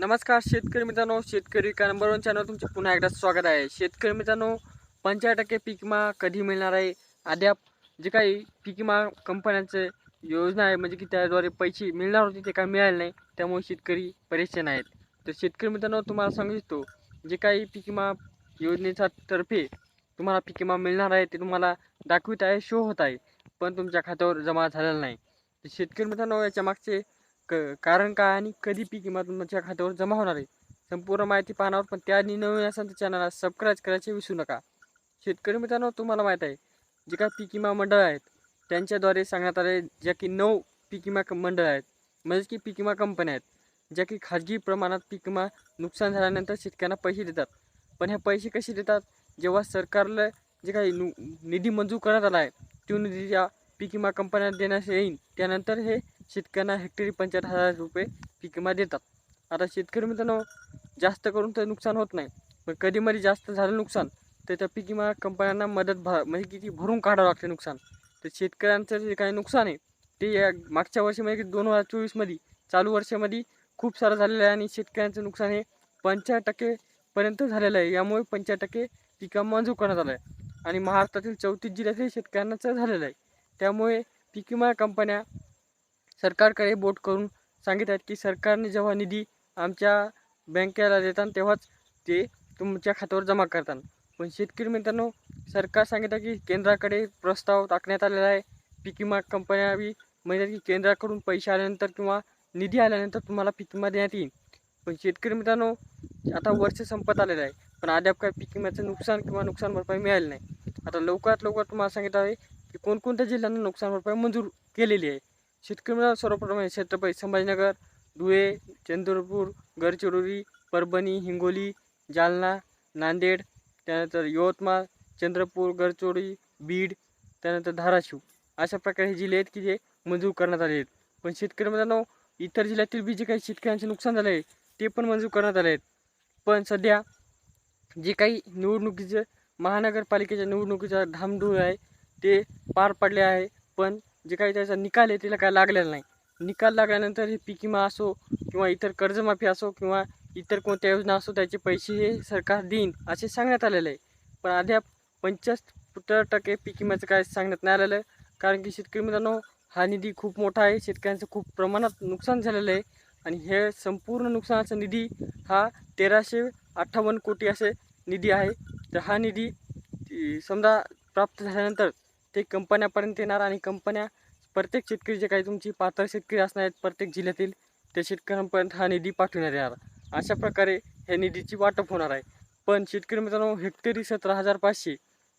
नमस्कार शेतकरी मित्रांनो शेतकरी का नंबर वन चॅनल तुमचे पुन्हा एकदा स्वागत आहे. शेतकरी मित्रांनो पंचाळीस टक्के पीक विमा कधी मिळणार आहे? अद्याप जे काही पीक विमा कंपन्यांचे योजना आहे म्हणजे की त्याद्वारे पैसे मिळणार होते ते काय मिळाले नाही त्यामुळे शेतकरी परेशान आहेत. तर शेतकरी मित्रांनो तुम्हाला सांगू इच्छितो जे काही पीक विमा योजनेच्या तर्फे तुम्हाला पीक विमा मिळणार आहे ते तुम्हाला दाखवित आहे शो होत आहे पण तुमच्या खात्यावर जमा झालेलं नाही. तर शेतकरी मित्रांनो याच्या मागचे क कारण काय आणि कधी पीक विमा तुमच्या खात्यावर जमा होणार आहे? संपूर्ण माहिती पाहणार पण त्याआधी नवीन असेल तर चॅनलला सबस्क्राईब करायचे विसरू नका. शेतकरी मित्रांनो तुम्हाला माहीत आहे जे काय पीक विमा मंडळ आहेत त्यांच्याद्वारे सांगण्यात आले ज्या की नऊ पीक विमा मंडळ आहेत. म्हणजे की पीक विमा कंपन्या आहेत ज्या की खाजगी प्रमाणात पीक विमा नुकसान झाल्यानंतर शेतकऱ्यांना पैसे देतात. पण हे पैसे कसे देतात? जेव्हा सरकारला जे काही नु निधी मंजूर करण्यात आला आहे तो निधी या पीक विमा कंपन्या देण्यास येईल. त्यानंतर हे शेतकऱ्यांना हेक्टरी पंच्याहत्तर हजार रुपये पीक विमा देतात. आता शेतकरी मित्रांनो जास्त करून तर नुकसान होत नाही. पण कधी मध्ये जास्त झालं नुकसान तर त्या पीक विमा कंपन्यांना मदत भा म्हणजे किती भरून काढावं लागते नुकसान. तर शेतकऱ्यांचं जे काही नुकसान आहे ते या मागच्या वर्षामध्ये दोन हजार चोवीसमध्ये चालू वर्षामध्ये खूप सारं झालेलं आहे आणि शेतकऱ्यांचं नुकसान हे पंचाहत्तर टक्केपर्यंत झालेलं आहे. यामुळे पंच्याहत्तर टक्के पिका मंजूर करण्यात आलं आहे. आणि महाराष्ट्रातील चौतीस जिल्ह्यातील शेतकऱ्यांचं झालेलं आहे. त्यामुळे पीक विमा कंपन्या सरकारकडे बोट करून सांगित आहेत की सरकारने जेव्हा निधी आमच्या बँकेला देतात तेव्हाच ते तुमच्या खात्यावर जमा करतात. पण शेतकरी मित्रांनो सरकार सांगितलं की केंद्राकडे प्रस्ताव टाकण्यात आलेला आहे. पीक विमा कंपन्या बी म्हणजे की केंद्राकडून पैसे आल्यानंतर किंवा निधी आल्यानंतर तुम्हाला पीक विमा देण्यात येईल. पण शेतकरी मित्रांनो आता वर्ष संपत आलेलं आहे पण अद्याप काय पीक विम्याचं नुकसान किंवा नुकसान भरपाई मिळाली नाही. आता लवकरात लवकर तुम्हाला सांगितलं आहे की कोणकोणत्या जिल्ह्यांना नुकसान भरपाई मंजूर केलेली आहे. शेतकरी सर्वप्रथम छत्रपती संभाजीनगर धुळे चंद्रपूर गडचिरोली परभणी हिंगोली जालना नांदेड त्यानंतर यवतमाळ चंद्रपूर गडचिरोली बीड त्यानंतर धाराशिव. अशा प्रकारे हे जिल्हे आहेत की जे मंजूर करण्यात आले आहेत. पण शेतकरी मित्रांनो इतर जिल्ह्यातील बी जे काही शेतकऱ्यांचे नुकसान झालं आहे ते पण मंजूर करण्यात आले आहेत. पण सध्या जे काही निवडणुकीचं महानगरपालिकेच्या निवडणुकीचा धामधूळ आहे ते पार पडले आहे. पण जे काही त्याचा निकाल आहे त्याला काय लागलेला नाही. निकाल लागल्यानंतर हे पीक विमा असो किंवा इतर कर्जमाफी असो किंवा इतर कोणत्या योजना असो त्याचे पैसे हे सरकार देईन असे सांगण्यात आलेले आहे. पण अद्याप पंच्याहत्तर टक्के पीक विम्याचं काय सांगण्यात नाही आलेलं आहे. कारण की शेतकरी मित्रांनो हा निधी खूप मोठा आहे. शेतकऱ्यांचं खूप प्रमाणात नुकसान झालेलं आहे. आणि हे संपूर्ण नुकसानाचा निधी हा तेराशे अठ्ठावन्न कोटी असे निधी आहे. तर हा निधी समजा प्राप्त झाल्यानंतर ते कंपन्यापर्यंत येणार आणि कंपन्या प्रत्येक शेतकरी जे काही तुमची पात्र शेतकरी असणार आहेत प्रत्येक जिल्ह्यातील त्या शेतकऱ्यांपर्यंत हा निधी पाठवण्यात येणार. अशा प्रकारे ह्या निधीची वाटप होणार आहे. पण शेतकरी मित्रांनो हेक्टरी सतरा हजार पाचशे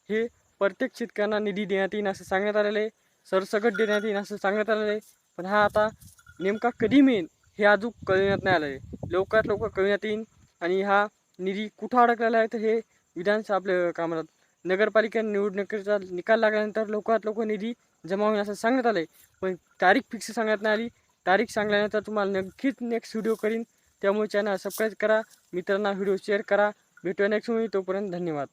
हे प्रत्येक शेतकऱ्यांना निधी देण्यात येईल असं सांगण्यात आलेलं आहे. सरसकट देण्यात येईल असं सांगण्यात आलेलं आहे. पण हा आता नेमका कधी मिळेल हे अजून कळण्यात नाही आलं आहे लवकरात लवकर कळण्यात येईल आणि हा निधी कुठं अडकलेला आहे तर हे विधानसभा आपल्या कामात नगरपालिका निवडणुकीचा निकाल लागल्यानंतर लवकरात लवकर निधी जमा होईल असं सांगण्यात आलं आहे पण तारीख फिक्स सांगण्यात नाही आली. तारीख सांगल्यानंतर तुम्हाला नक्कीच नेक्स्ट व्हिडिओ करीन. त्यामुळे चॅनल सबस्क्राईब करा. मित्रांना व्हिडिओ शेअर करा. भेटूया नेक्स्ट व्हिडिओ तोपर्यंत धन्यवाद.